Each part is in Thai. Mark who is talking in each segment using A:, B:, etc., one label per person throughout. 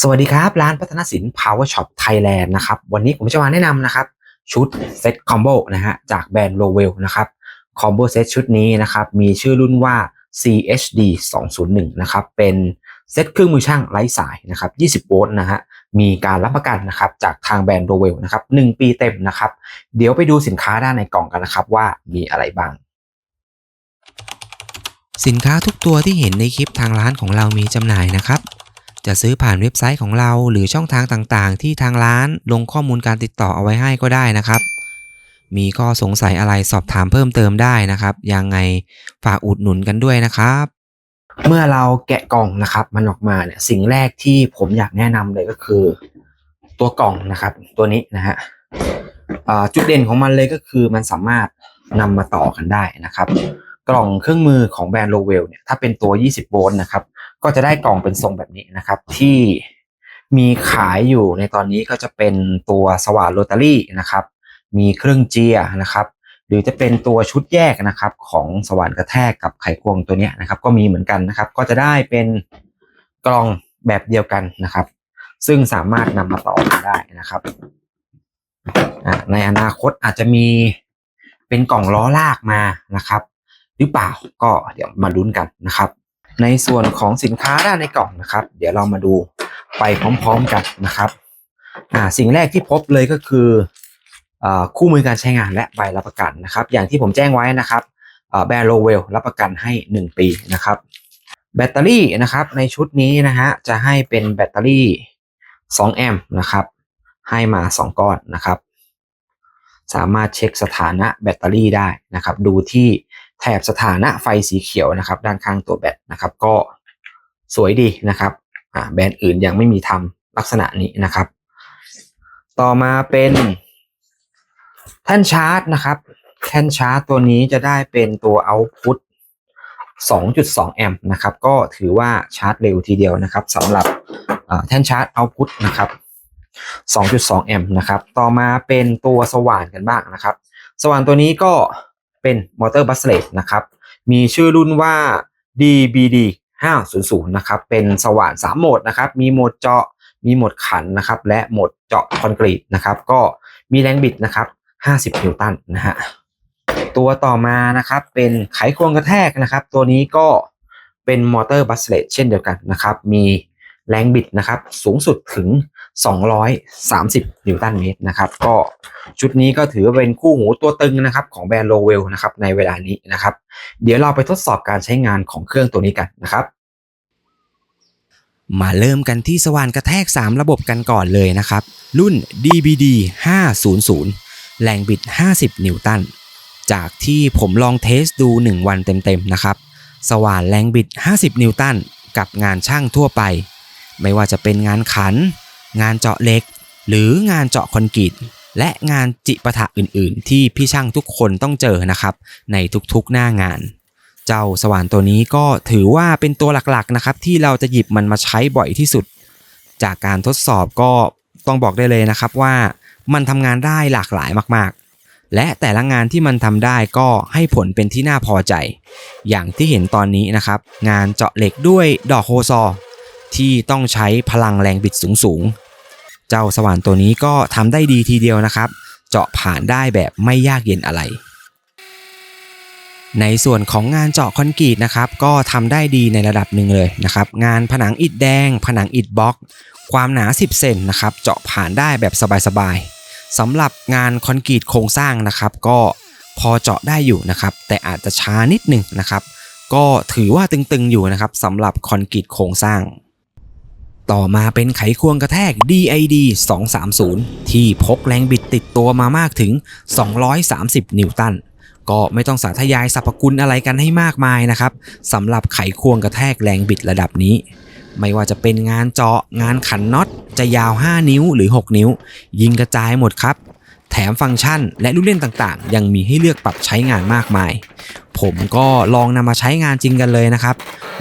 A: สวัสดีครับ ร้านพัฒนศิลป์ Power Shop Thailand นะครับ วันนี้ผมจะมาแนะนำนะครับ ชุดเซ็ตคอมโบนะฮะ จากแบรนด์ Lowell นะครับคอมโบเซ็ตชุดนี้นะครับ มีชื่อรุ่นว่า CHD 201นะครับ เป็นเซ็ตเครื่องมือช่างไร้สายนะครับ 20 โวลต์นะฮะ มีการรับประกันนะครับ จากทางแบรนด์ Lowell นะครับ 1 ปีเต็มนะครับ เดี๋ยวไปดูสินค้าด้านในกล่องกันนะครับว่ามีอะไรบ้าง
B: สินค้าทุกตัวที่เห็นในคลิปทางร้านของเรามีจำหน่ายนะครับ จะซื้อผ่านเว็บไซต์ของเรา หรือช่องทางต่างๆ ที่ทางร้านลงข้อมูลการติดต่อเอาไว้ให้ก็ได้นะครับ มีข้อสงสัยอะไรสอบถามเพิ่มเติมได้นะครับยังไงฝากอุดหนุนกันด้วยนะครับ
A: เมื่อเราแกะกล่องนะครับมันออกมาเนี่ยสิ่งแรกที่ผมอยากแนะนำเลยก็คือ ตัวกล่องนะครับ ตัวนี้นะฮะจุดเด่นของมันเลยก็คือมันสามารถนำมาต่อกันได้นะครับ กล่องเครื่องมือของแบรนด์โลเวลเนี่ยถ้าเป็นตัว 20 โวลต์นะครับ ก็จะได้กล่องเป็นทรงแบบนี้นะครับ ที่มีขายอยู่ในตอนนี้ก็จะเป็นตัวสว่านโรตารี่นะครับ มีเครื่องเจียนะครับ หรือจะเป็นตัวชุดแยกนะครับ ของสว่านกระแทกกับไขควงตัวนี้นะครับ ก็มีเหมือนกันนะครับ ก็จะได้เป็นกล่องแบบเดียวกันนะครับ ซึ่งสามารถนำมาต่อกันได้นะครับในอนาคตอาจจะมีเป็นกล่องล้อลากมานะครับ หรือเปล่าก็เดี๋ยวมาลุ้นกันนะครับ ในส่วนของสินค้าด้านในกล่องนะครับ เดี๋ยวเรามาดูไปพร้อมๆกันนะครับอ่าสิ่งแรกที่พบเลยก็คืออคู่มือการใช้งานและใบรับประกันนะครับ อย่างที่ผมแจ้งไว้นะครับแบรนด์โลเวลรับประกันให้ 1 ปีนะครับ แบตเตอรี่นะครับในชุดนี้นะฮะจะให้เป็นแบตเตอรี่ 2 แอมป์นะครับให้มา 2 ก้อนนะครับ สามารถเช็คสถานะแบตเตอรี่ได้นะครับ ดูที่ แถบสถานะไฟสีเขียวนะครับ ด้านข้างตัวแบตนะครับ ก็สวยดีนะครับแบรนด์อื่นยังไม่มีทำลักษณะนี้นะครับ ต่อมาเป็นแท่นชาร์จนะครับ แท่นชาร์จตัวนี้จะได้เป็นตัว output 2.2 แอมป์นะครับ ก็ถือว่าชาร์จเร็วทีเดียวนะครับสำหรับแท่นชาร์จ output นะครับ 2.2 แอมป์นะครับ ต่อมาเป็นตัวสว่านกันบ้างนะครับ สว่านตัวนี้ก็ เป็นมอเตอร์บัสเลตนะครับ มีชื่อรุ่นว่า DBD 500นะครับ เป็นสว่าน 3 โหมดนะครับ มีโหมดเจาะ มีโหมดขันนะครับ และโหมดเจาะคอนกรีตนะครับ ก็มีแรงบิดนะครับ 50 นิวตันนะฮะ ตัวต่อมานะครับ เป็นไขควงกระแทกนะครับ ตัวนี้ก็เป็นมอเตอร์บัสเลตเช่นเดียวกันนะครับ มีแรงบิดนะครับ สูงสุดถึง 230 นิวตันเมตรนะครับ ก็ชุดนี้ก็ถือว่าเป็นคู่หูตัวตึงนะครับ ของแบรนด์โลเวลนะครับในเวลานี้นะครับ เดี๋ยวเราไปทดสอบการใช้งานของเครื่องตัวนี้กันนะครับ
B: มาเริ่มกันที่สว่านกระแทก 3 ระบบกันก่อนเลยนะครับ รุ่น DBD 500 แรงบิด 50 นิวตัน จากที่ผมลองเทสดู 1 วันเต็มๆนะครับ สว่านแรงบิด 50 นิวตัน กับงานช่างทั่วไป ไม่ว่าจะเป็นงานขัน งานเจาะเหล็ก หรืองานเจาะคอนกรีตและงานจิปะถะอื่นๆ ที่พี่ช่างทุกคนต้องเจอนะครับ ในทุกๆหน้างาน เจ้าสว่านตัวนี้ก็ถือว่าเป็นตัวหลักๆนะครับ ที่เราจะหยิบมันมาใช้บ่อยที่สุด จากการทดสอบก็ต้องบอกได้เลยนะครับว่ามันทำงานได้หลากหลายมากๆ และแต่ละงานที่มันทำได้ก็ให้ผลเป็นที่น่าพอใจ อย่างที่เห็นตอนนี้นะครับ งานเจาะเหล็กด้วยดอกโฮซอที่ต้องใช้พลังแรงบิดสูงๆ เจ้าสว่านตัวนี้ก็ทำได้ดีทีเดียวนะครับ เจาะผ่านได้แบบไม่ยากเย็นอะไร ในส่วนของงานเจาะคอนกรีตนะครับ ก็ทำได้ดีในระดับหนึ่งเลยนะครับ งานผนังอิฐแดง ผนังอิฐบล็อก ความหนา 10 เซนนะครับ เจาะผ่านได้แบบสบายๆสำหรับงานคอนกรีตโครงสร้างนะครับ ก็พอเจาะได้อยู่นะครับ แต่อาจจะช้านิดหนึ่งนะครับ ก็ถือว่าตึงๆอยู่นะครับสำหรับคอนกรีตโครงสร้าง ต่อมาเป็นไขควงกระแทก DID 230 ที่พกแรงบิดติดตัวมามากถึง 230 นิวตัน ก็ไม่ต้องสาธยายสรรพคุณอะไรกันให้มากมายนะครับสำหรับไขควงกระแทกแรงบิดระดับนี้ ไม่ว่าจะเป็นงานเจาะงานขันน็อตจะยาว 5 นิ้วหรือ 6 นิ้ว ยิงกระจายหมดครับแถมฟังก์ชันและลูกเล่นต่างๆ ยังมีให้เลือกปรับใช้งานมากมาย ผมก็ลองนำมาใช้งานจริงกันเลยนะครับ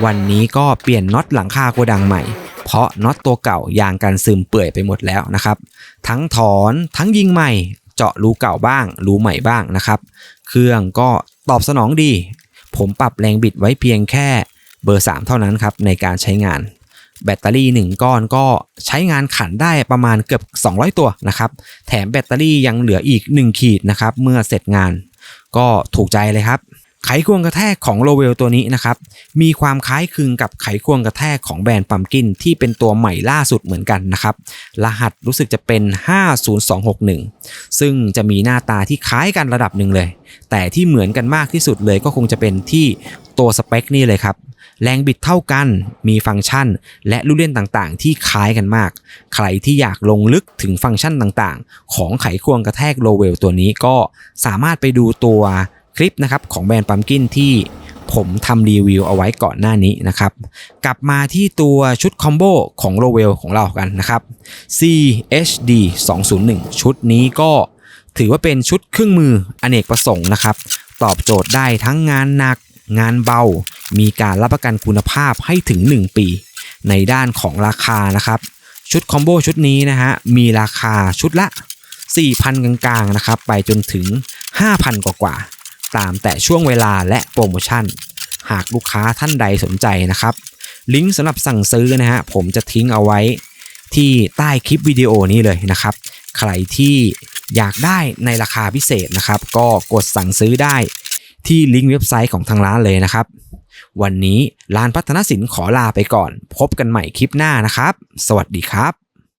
B: วันนี้ก็เปลี่ยนน็อตหลังคาโกดังใหม่ เพราะน็อตตัวเก่ายางกันซึมเปื่อยไปหมดแล้วนะครับ ทั้งถอนทั้งยิงใหม่ เจาะรูเก่าบ้าง รูใหม่บ้างนะครับ เครื่องก็ตอบสนองดี ผมปรับแรงบิดไว้เพียงแค่เบอร์ 3 เท่านั้นครับในการใช้งาน แบตเตอรี่ 1 ก้อนก็ใช้งานขันได้ประมาณเกือบ 200 ตัวนะครับ แถมแบตเตอรี่ยังเหลืออีก 1 ขีดนะครับ เมื่อเสร็จงาน ก็ถูกใจเลยครับ ไขควงกระแทกของโลเวลตัวนี้นะครับ มีความคล้ายคลึงกับไขควงกระแทกของแบรนด์ปัมกินที่เป็นตัวใหม่ล่าสุดเหมือนกันนะครับ รหัสรู้สึกจะเป็น 50261 ซึ่งจะมีหน้าตาที่คล้ายกันระดับหนึ่งเลย แต่ที่เหมือนกันมากที่สุดเลยก็คงจะเป็นที่ตัวสเปคนี่เลยครับ แรงบิดเท่ากัน มีฟังก์ชัน และลูกเล่นต่างๆ ที่คล้ายกันมาก ใครที่อยากลงลึกถึงฟังก์ชันต่างๆ ของไขควงกระแทกโลเวลตัวนี้ก็สามารถไปดูตัว คลิปนะครับของแบรนด์ปั๊มกินที่ผมทำรีวิวเอาไว้ก่อนหน้านี้นะครับ กลับมาที่ตัวชุดคอมโบของโลเวลของเรากันนะครับ CHD 201 ชุดนี้ก็ถือว่าเป็นชุดเครื่องมืออเนกประสงค์นะครับ ตอบโจทย์ได้ทั้งงานหนักงานเบา มีการรับประกันคุณภาพให้ถึง 1 ปี ในด้านของราคานะครับ ชุดคอมโบชุดนี้นะฮะ มีราคาชุดละ 4,000 กลางๆนะครับ ไปจนถึง 5,000 กว่าๆ ตามแต่ช่วงเวลาและโปรโมชั่น หากลูกค้าท่านใดสนใจนะครับ ลิงก์สำหรับสั่งซื้อนะฮะผมจะทิ้งเอาไว้ที่ใต้คลิปวิดีโอนี้เลยนะครับ ใครที่อยากได้ในราคาพิเศษนะครับ ก็กดสั่งซื้อได้ที่ลิงก์เว็บไซต์ของทางร้านเลยนะครับ วันนี้ร้านพัฒนสินขอลาไปก่อน พบกันใหม่คลิปหน้านะครับ สวัสดีครับ